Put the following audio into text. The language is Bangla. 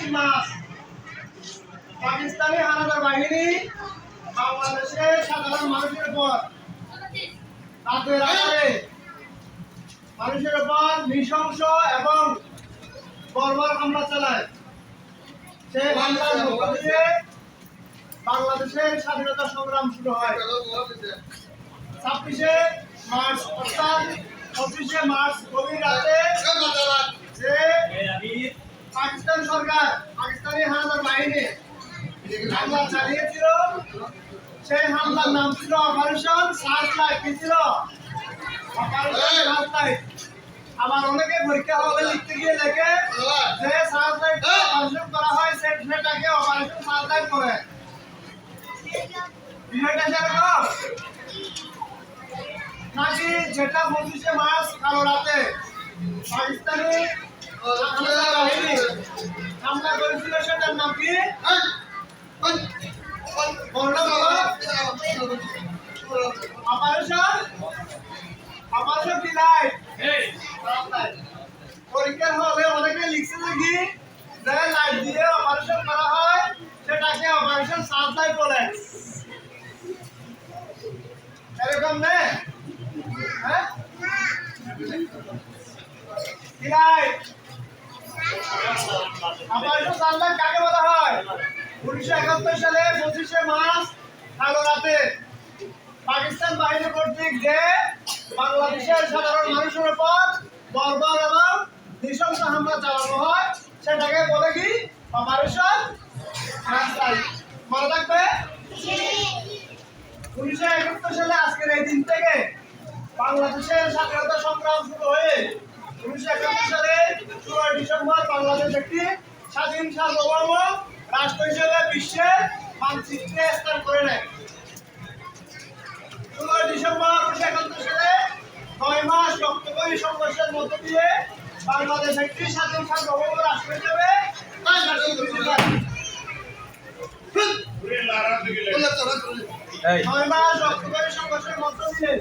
ছাব্বিশ মাস। পাকিস্তানি হানাদার বাহিনী বাংলাদেশের সাধারণ মানুষের উপর রাতের আধারে মানুষের উপর নৃশংস এবং বর্বর হামলা চালায়। সেই হামলার মধ্য দিয়ে বাংলাদেশের স্বাধীনতা সংগ্রাম শুরু হয়। ছাব্বিশে মার্চ অর্থাৎ পঁচিশে মার্চ গভীর রাতে যে পাকিস্তান সরকার বাহিনী হামলা চালিয়েছিল। সেই হামলার নাম ছিল অপারেশন সার্চলাইট কি ছিল আবার অনেকে পরীক্ষা হলে লিখতে গিয়ে লেখে যে সার্চলাইট অপারেশন করা হয় সেটাকে অপারেশন সার্চলাইট করে বিষয়টা সেরকম নাকি যেটা পঁচিশে মার্চ কালো রাতে পাকিস্তানি অপারেশন হয় কাকে বলা হয়? উনিশশো একাত্তর সালে পঁচিশে মার্চ, কালো রাতে। পাকিস্তান বাহিনী কর্তৃক যে বাংলাদেশের সাধারণ মানুষের উপর বর্বর এবং নৃশংস হামলা চালানো হয়, সেটাকে বলে কি? অপারেশন মনে থাকবে? উনিশশো একাত্তর সালে আজকের এই দিন থেকে বাংলাদেশের স্বাধীনতা সংগ্রাম শুরু হয়ে উনিশশো একাত্তর সালে ষোলোই ডিসেম্বর বাংলাদেশ একটি স্বাধীন সার্বভৌম রাষ্ট্র হিসেবে বিশ্বের মানচিত্রে স্থান করে নেয়। ষোলোই ডিসেম্বর উনিশশো একাত্তর সালে নয় মাস রক্তকরী সংঘর্ষের মধ্য দিয়ে বাংলাদেশ একটি স্বাধীন সার্বভৌম রাষ্ট্র হিসেবে। নয় মাস রক্তকরী সংঘর্ষের মধ্য দিয়ে